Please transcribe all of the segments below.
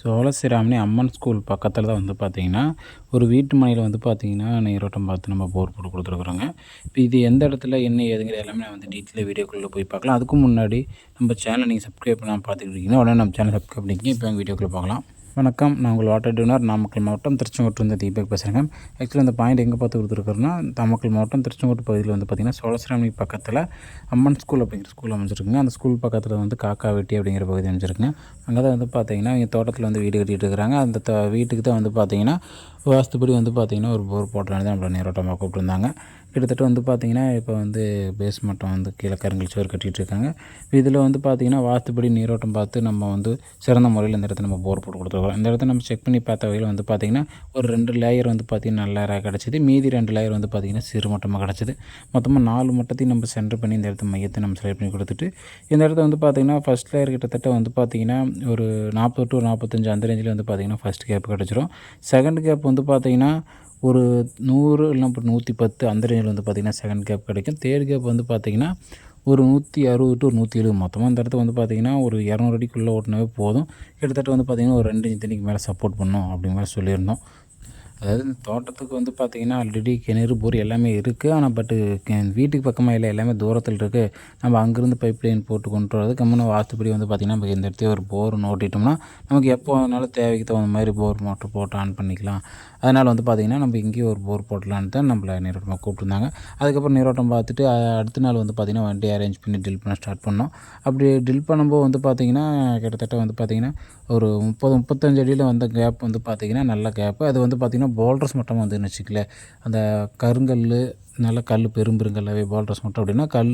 சோழசிராமணி அம்மன் school பக்கத்தில் தான் வந்து பார்த்தீங்கன்னா ஒரு வீட்டு மனையில் வந்து பார்த்தீங்கன்னா நீரோட்டம் பார்த்து நம்ம போர் போட்டு கொடுத்துருக்குறோங்க. இப்போ இது எந்த இடத்துல என்ன ஏதுங்கிற எல்லாமே நான் வந்து டீட்டெயில் வீடியோக்குள்ளே போய் பார்க்கலாம். அதுக்கு முன்னாடி நம்ம சேனல் நீங்கள் சப்ஸ்கிரைப் பண்ணாமல் பார்த்துக்கிட்டு இருக்கீங்கன்னா உடனே நம்ம சேனல் சப்ஸ்கிரைப் பண்ணிக்கிங்க. இப்போ வீடியோக்குள்ளே பார்க்கலாம். வணக்கம். நான் உங்கள் வாட்டர் டியூனர். நாமக்கல் மாவட்டம் திருச்செங்கோட்டிலிருந்து தீபக் பேசுகிறேங்க ஆக்சுவலி அந்த பாயிண்ட் எங்கே பார்த்து கொடுத்துருக்குறோன்னா நாமக்கல் மாவட்டம் திருச்செங்கோட்டு பகுதியில் வந்து பார்த்திங்கன்னா சோழசிராமணி பக்கத்தில் அம்மன் ஸ்கூல் அப்படிங்கிற ஸ்கூல் அமைஞ்சிருக்குங்க. அந்த ஸ்கூல் பக்கத்தில் வந்து காக்கா வெட்டி அப்படிங்கிற பகுதி அமைஞ்சிருக்குங்க. அங்கே தான் வந்து பார்த்திங்கன்னா இங்கே தோட்டத்தில் வந்து வீடு கட்டிகிட்டு இருக்கிறாங்க அந்த வீட்டுக்கு தான் வந்து பார்த்திங்கன்னா வாஸ்துப்படி வந்து பார்த்திங்கன்னா ஒரு போர் போட்டலான்னு தான் நம்மளை நேரோட்டமாக கூப்பிட்டுருந்தாங்க. கிட்டத்தட்ட வந்து பார்த்திங்கன்னா இப்போ வந்து பேஸ் மட்டம் வந்து கீழே கருங்கல் சுவர் கட்டிகிட்டு இருக்காங்க. இதில் வந்து பார்த்திங்கன்னா வாஸ்துபடி நீரோட்டம் பார்த்து நம்ம வந்து சிறந்த முறையில் இந்த இடத்துல நம்ம போர் போட்டு கொடுத்துருக்கோம். இந்த இடத்த நம்ம செக் பண்ணி பார்த்த வகையில் வந்து பார்த்திங்கன்னா ஒரு ரெண்டு லேயர் வந்து பார்த்திங்கன்னா நல்ல லேயராக கிடச்சிது. மீதி ரெண்டு லேயர் வந்து பார்த்திங்கன்னா சிறு மட்டமாக கிடச்சிது. மொத்தமாக நாலு மட்டத்தையும் நம்ம சென்டர் பண்ணி இந்த இடத்து மையத்தை நம்ம செலக்ட் பண்ணி கொடுத்துட்டு இந்த இடத்த வந்து பார்த்திங்கன்னா ஃபஸ்ட் லேயர் கிட்டத்தட்ட வந்து பார்த்திங்கன்னா ஒரு நாற்பது டு நாற்பத்தஞ்சு அந்த ரேஞ்சில் வந்து பார்த்திங்கன்னா ஃபஸ்ட் கேப் கிடச்சிரும். செகண்ட் கேப் வந்து பார்த்திங்கன்னா ஒரு நூறு இல்லைனா இப்போ நூற்றி பத்து அந்த ரேஞ்சில் வந்து பார்த்திங்கன்னா செகண்ட் கேப் கிடைக்கும். தேர்ட் கேப் வந்து பார்த்திங்கன்னா ஒரு நூற்றி அறுபது டு நூற்றி எழுபது மொத்தமாக அந்த இடத்துல வந்து பார்த்திங்கன்னா ஒரு இரநூறு அடிக்குள்ளே ஓட்டினாவே போதும். கிட்டத்தட்ட வந்து பார்த்திங்கன்னா ஒரு ரெண்டு இன்ச் தண்ணிக்கு மேலே சப்போர்ட் பண்ணும் அப்படிங்கிற மாதிரி சொல்லியிருந்தோம். அதாவது இந்த தோட்டத்துக்கு வந்து பார்த்திங்கன்னா ஆல்ரெடி கிணறு போர் எல்லாமே இருக்குது ஆனால் பட்டு வீட்டுக்கு பக்கமாக இல்லை எல்லாமே தூரத்தில் இருக்குது நம்ம அங்கேருந்து பைப் லைன் போட்டு கொண்டு வரது கம்முன்னு வாஸ்துப்படி வந்து பார்த்திங்கன்னா நம்ம இந்த இடத்தையும் ஒரு போர் நோட்டிட்டோம்னா நமக்கு எப்போ வேணாலும் தேவைக்கு தகுந்த மாதிரி போர் மோட்டர் போட்டு ஆன் பண்ணிக்கலாம். அதனால் வந்து பார்த்திங்கன்னா நம்ம இங்கேயும் ஒரு போர் போட்டலான்னு தான் நம்மளை நீரோட்டமாக கூப்பிட்டுருந்தாங்க. அதுக்கப்புறம் நீரோட்டம் பார்த்துட்டு அடுத்த நாள் வந்து பார்த்திங்கன்னா வண்டி அரேஞ்ச் பண்ணி ட்ரில் பண்ண ஸ்டார்ட் பண்ணோம். அப்படி ட்ரில் பண்ணும்போது வந்து பார்த்திங்கன்னா கிட்டத்தட்ட வந்து பார்த்திங்கன்னா ஒரு முப்பது முப்பத்தஞ்சு அடியில் வந்த கேப் வந்து பார்த்திங்கன்னா நல்ல கேப்பு அது வந்து பார்த்திங்கன்னா போல்டர்ஸ் மட்டம் வந்துன்னு வச்சுக்கலேன் அந்த கருங்கல் நல்ல கல் பெரும்பெருங்கல்லாவே போல்டர்ஸ் மட்டும். அப்படின்னா கல்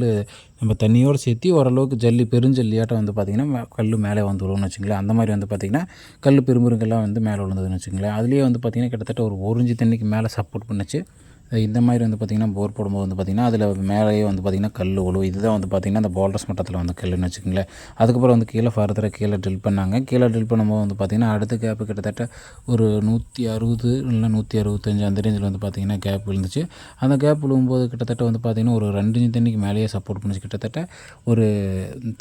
நம்ம தண்ணியோடு சேர்த்து ஓரளவுக்கு ஜல்லி பெருஞ்சல்லியாட்டம் வந்து பார்த்திங்கன்னா கல் மேலே வந்து விழுவுன்னு வச்சுங்களேன் அந்த மாதிரி வந்து பார்த்திங்கன்னா கல் பெரும்பெருங்கல்லாம் வந்து மேலே விழுந்ததுன்னு வச்சுங்களேன் அதுலேயே வந்து பார்த்திங்கன்னா கிட்டத்தட்ட ஒரு ஒரு தண்ணிக்கு மேலே சப்போர்ட் பண்ணுச்சு. இந்த மாதிரி வந்து பார்த்திங்கன்னா போர் போடும்போது வந்து பார்த்திங்கன்னா அதில் மேலேயே வந்து பார்த்திங்கன்னா கல் உழு இதுதான் வந்து பார்த்திங்கன்னா அந்த போல்டர்ஸ் மட்டத்தில் வந்து கல்லுன்னு வச்சுக்கோங்களேன். அதுக்கப்புறம் வந்து கீழே ஃபர்தராக கீழே ட்ரில் பண்ணாங்க. கீழே ட்ரில் பண்ணும்போது வந்து பார்த்திங்கன்னா அடுத்த கேப்பு கிட்டத்தட்ட ஒரு நூற்றி அறுபது இல்லை நூற்றி அறுபத்தஞ்சு அந்த ரேஞ்சில் வந்து பார்த்திங்கன்னா கேப் விழுந்துச்சு. அந்த கேப் விழும்போது கிட்டத்தட்ட வந்து பார்த்திங்கன்னா ஒரு ரெண்டு இன்ச்சு தண்ணிக்கு மேலேயே சப்போர்ட் பண்ணிச்சு. கிட்டத்தட்ட ஒரு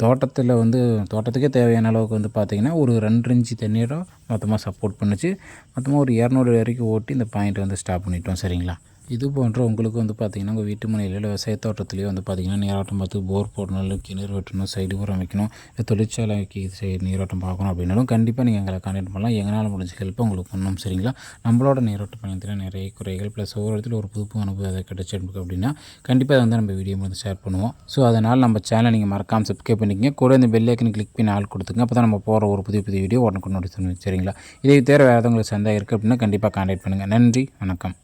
தோட்டத்தில் வந்து தோட்டத்துக்கே தேவையான அளவுக்கு வந்து பார்த்திங்கன்னா ஒரு ரெண்டு இன்ச்சு தண்ணியோட மொத்தமாக சப்போர்ட் பண்ணுச்சு. மொத்தமாக ஒரு இரநூறு வரைக்கும் ஓட்டி இந்த பாயிண்ட் வந்து ஸ்டாப் பண்ணிட்டோம். சரிங்களா? இது போன்ற உங்களுக்கு வந்து பார்த்திங்கன்னா உங்கள் வீட்டு மனையில் இல்லை விவசாய தோட்டத்துலேயே வந்து பார்த்திங்கன்னா நீராட்டம் பார்த்து போர் போடணும் கிணறு வெட்டணும் சைடு உரம் வைக்கணும் இல்லை தொழிற்சாலைக்கு சைடு நீரோட்டம் பார்க்கணும் அப்படின்னாலும் கண்டிப்பாக நீங்கள் எங்களை கான்டெக்ட் பண்ணலாம். எங்களால் முடிஞ்ச ஹெல்ப் உங்களுக்கு பண்ணணும் சரிங்களா? நம்மளோட நீரோட்ட பயணத்தில் நிறைய குறைகள் ப்ளஸ் ஒவ்வொரு இடத்துல ஒரு புதுப்பு புது அனுபவம் அதை கிடைச்சிருக்கு அப்படின்னா கண்டிப்பாக அதை வந்து நம்ம வீடியோ வந்து ஷேர் பண்ணுவோம். ஸோ அதனால் நம்ம சேனலை நீங்கள் மறக்காமல் சப்ஸ்கிரைப் பண்ணிக்கங்க. கூட இந்த பெல்லைக்கன் கிளிக் பண்ணி ஆள் கொடுத்துங்க அப்போ தான் நம்ம போகிற ஒரு புதிய புதிய வீடியோ உடனுக்கு நோட்டிஸ் சரிங்களா? இதே தேவை வேறு உங்களுக்கு சந்தா இருக்குது அப்படின்னா கண்டிப்பாக கான்டெக்ட் பண்ணுங்கள் நன்றி வணக்கம்.